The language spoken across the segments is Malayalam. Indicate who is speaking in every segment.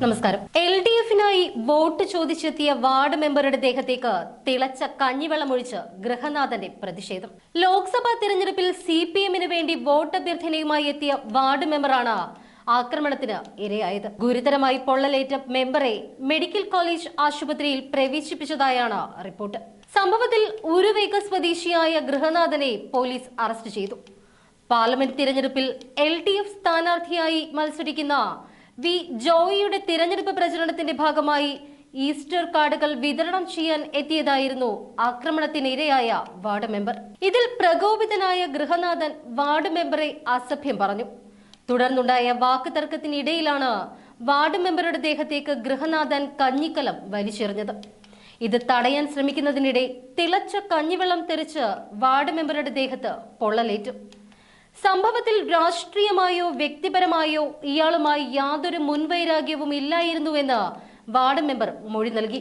Speaker 1: നമസ്കാരം. എൽ ഡി എഫിനായി വോട്ട് ചോദിച്ചെത്തിയ വാർഡ് മെമ്പറുടെ ദേഹത്തേക്ക് തിളച്ച കഞ്ഞിവെള്ളം ഒഴിച്ച് ഗൃഹനാഥന്റെ പ്രതിഷേധം. ലോക്സഭാ തിരഞ്ഞെടുപ്പിൽ സി പി എമ്മിന് വേണ്ടി വോട്ട് അഭ്യർത്ഥനയുമായി എത്തിയ വാർഡ് മെമ്പറാണ് ആക്രമണത്തിന് ഇരയായത്. ഗുരുതരമായി പൊള്ളലേറ്റ മെമ്പറെ മെഡിക്കൽ കോളേജ് ആശുപത്രിയിൽ പ്രവേശിപ്പിച്ചതായാണ് റിപ്പോർട്ട്. സംഭവത്തിൽ ഉരുവേഗ സ്വദേശിയായ ഗൃഹനാഥനെ പോലീസ് അറസ്റ്റ് ചെയ്തു. പാർലമെന്റ് തിരഞ്ഞെടുപ്പിൽ എൽ ഡി എഫ് സ്ഥാനാർത്ഥിയായി മത്സരിക്കുന്ന വി ജോയിയുടെ തിരഞ്ഞെടുപ്പ് പ്രചരണത്തിന്റെ ഭാഗമായി ഈസ്റ്റർ കാർഡുകൾ വിതരണം ചെയ്യാൻ എത്തിയതായിരുന്നു ആക്രമണത്തിനിരയായ വാർഡ് മെമ്പർ. ഇതിൽ പ്രകോപിതനായ ഗൃഹനാഥൻ വാർഡ് മെമ്പറെ അസഭ്യം പറഞ്ഞു. തുടർന്നുണ്ടായ വാക്ക് തർക്കത്തിനിടയിലാണ് വാർഡ് മെമ്പറുടെ ദേഹത്തേക്ക് ഗൃഹനാഥൻ കഞ്ഞിക്കലം വലിച്ചെറിഞ്ഞത്. ഇത് തടയാൻ ശ്രമിക്കുന്നതിനിടെ തിളച്ച കഞ്ഞിവെള്ളം തെറിച്ച് വാർഡ് മെമ്പറുടെ ദേഹത്ത് പൊള്ളലേറ്റു. സംഭവത്തിൽ രാഷ്ട്രീയമായോ വ്യക്തിപരമായോ ഇയാളുമായി യാതൊരു മുൻവൈരാഗ്യവും ഇല്ലായിരുന്നുവെന്ന് വാർഡ് മെമ്പർ മൊഴി നൽകി.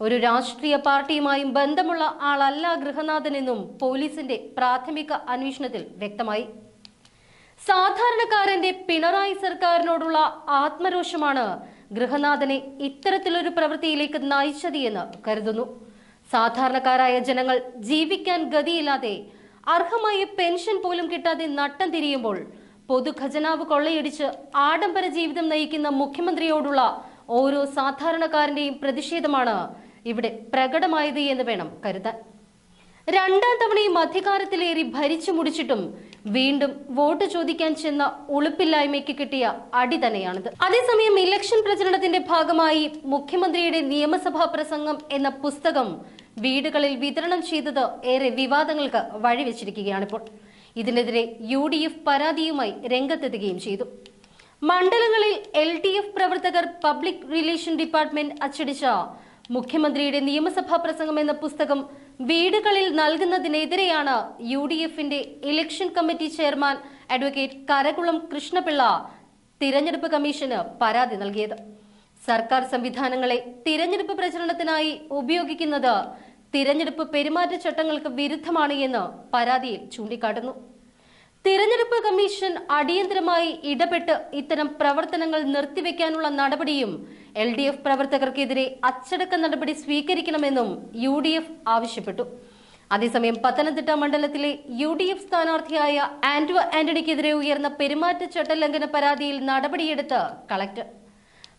Speaker 1: ഒരു രാഷ്ട്രീയ പാർട്ടിയുമായും ബന്ധമുള്ള ആളല്ല ഗൃഹനാഥനെന്നും പോലീസിന്റെ പ്രാഥമിക അന്വേഷണത്തിൽ വ്യക്തമായി. സാധാരണക്കാരന്റെ പിണറായി സർക്കാരിനോടുള്ള ആത്മരോഷമാണ് ഗൃഹനാഥനെ ഇത്തരത്തിലൊരു പ്രവൃത്തിയിലേക്ക് നയിച്ചത് എന്ന് കരുതുന്നു. സാധാരണക്കാരായ ജനങ്ങൾ ജീവിക്കാൻ ഗതിയില്ലാതെ അർഹമായ പെൻഷൻ പോലും കിട്ടാതെ നട്ടം തിരിയുമ്പോൾ പൊതുഖജനാവ് കൊള്ളയടിച്ച് ആഡംബര ജീവിതം നയിക്കുന്ന മുഖ്യമന്ത്രിയോടുള്ള ഓരോ സാധാരണക്കാരന്റെയും പ്രതിഷേധമാണ് ഇവിടെ പ്രകടമായത് എന്ന് വേണം കരുതാൻ. രണ്ടാം തവണയും അധികാരത്തിലേറി ഭരിച്ചു മുടിച്ചിട്ടും വീണ്ടും വോട്ട് ചോദിക്കാൻ ചെന്ന ഉളുപ്പില്ലായ്മയ്ക്ക് കിട്ടിയ അടി തന്നെയാണിത്. അതേസമയം ഇലക്ഷൻ പ്രചരണത്തിന്റെ ഭാഗമായി മുഖ്യമന്ത്രിയുടെ നിയമസഭാ പ്രസംഗം എന്ന പുസ്തകം വീടുകളിൽ വിതരണം ചെയ്തത് ഏറെ വിവാദങ്ങൾക്ക് വഴിവെച്ചിരിക്കുകയാണിപ്പോൾ. ഇതിനെതിരെ യു ഡി എഫ് പരാതിയുമായി രംഗത്തെത്തുകയും ചെയ്തു. മണ്ഡലങ്ങളിൽ എൽ ഡി എഫ് പ്രവർത്തകർ പബ്ലിക് റിലേഷൻ ഡിപ്പാർട്ട്മെന്റ് അച്ചടിച്ച മുഖ്യമന്ത്രിയുടെ നിയമസഭാ പ്രസംഗം എന്ന പുസ്തകം വീടുകളിൽ നൽകുന്നതിനെതിരെയാണ് യു ഡി എഫിന്റെ election committee chairman advocate Karakulam Krishnapillai തിരഞ്ഞെടുപ്പ് കമ്മീഷന് പരാതി നൽകിയത്. സർക്കാർ സംവിധാനങ്ങളെ തിരഞ്ഞെടുപ്പ് പ്രചരണത്തിനായി ഉപയോഗിക്കുന്നത് തിരഞ്ഞെടുപ്പ് പെരുമാറ്റച്ചട്ടങ്ങൾക്ക് വിരുദ്ധമാണ് എന്ന് പരാതിയിൽ ചൂണ്ടിക്കാട്ടുന്നു. തിരഞ്ഞെടുപ്പ് കമ്മീഷൻ അടിയന്തരമായി ഇടപെട്ട് ഇത്തരം പ്രവർത്തനങ്ങൾ നിർത്തിവെക്കാനുള്ള നടപടിയും എൽ ഡി എഫ് പ്രവർത്തകർക്കെതിരെ അച്ചടക്ക നടപടി സ്വീകരിക്കണമെന്നും യു ഡി എഫ് ആവശ്യപ്പെട്ടു. അതേസമയം പത്തനംതിട്ട മണ്ഡലത്തിലെ യു ഡി എഫ് സ്ഥാനാർത്ഥിയായ ആന്റോ ആന്റണിക്കെതിരെ ഉയർന്ന പെരുമാറ്റച്ചട്ട ലംഘന പരാതിയിൽ നടപടിയെടുത്ത് കളക്ടർ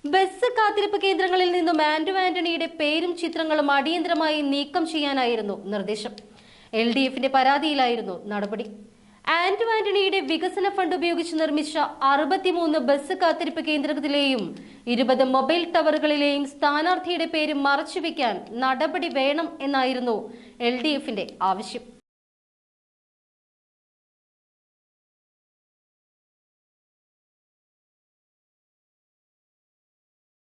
Speaker 1: ബസ് കാത്തിരിപ്പ് കേന്ദ്രങ്ങളിൽ നിന്നും ആന്റോ ആന്റണിയുടെ പേരും ചിത്രങ്ങളും അടിയന്തരമായി നീക്കം ചെയ്യാനായിരുന്നു നിർദ്ദേശം. എൽ ഡി എഫിന്റെ പരാതിയിലായിരുന്നു നടപടി. ആന്റോ ആന്റണിയുടെ വികസന ഫണ്ട് ഉപയോഗിച്ച് നിർമ്മിച്ച അറുപത്തിമൂന്ന് ബസ് കാത്തിരിപ്പ് കേന്ദ്രത്തിലെയും ഇരുപത് മൊബൈൽ ടവറുകളിലെയും സ്ഥാനാർത്ഥിയുടെ പേര് മറച്ചുവെക്കാൻ നടപടി വേണം എന്നായിരുന്നു എൽ ആവശ്യം.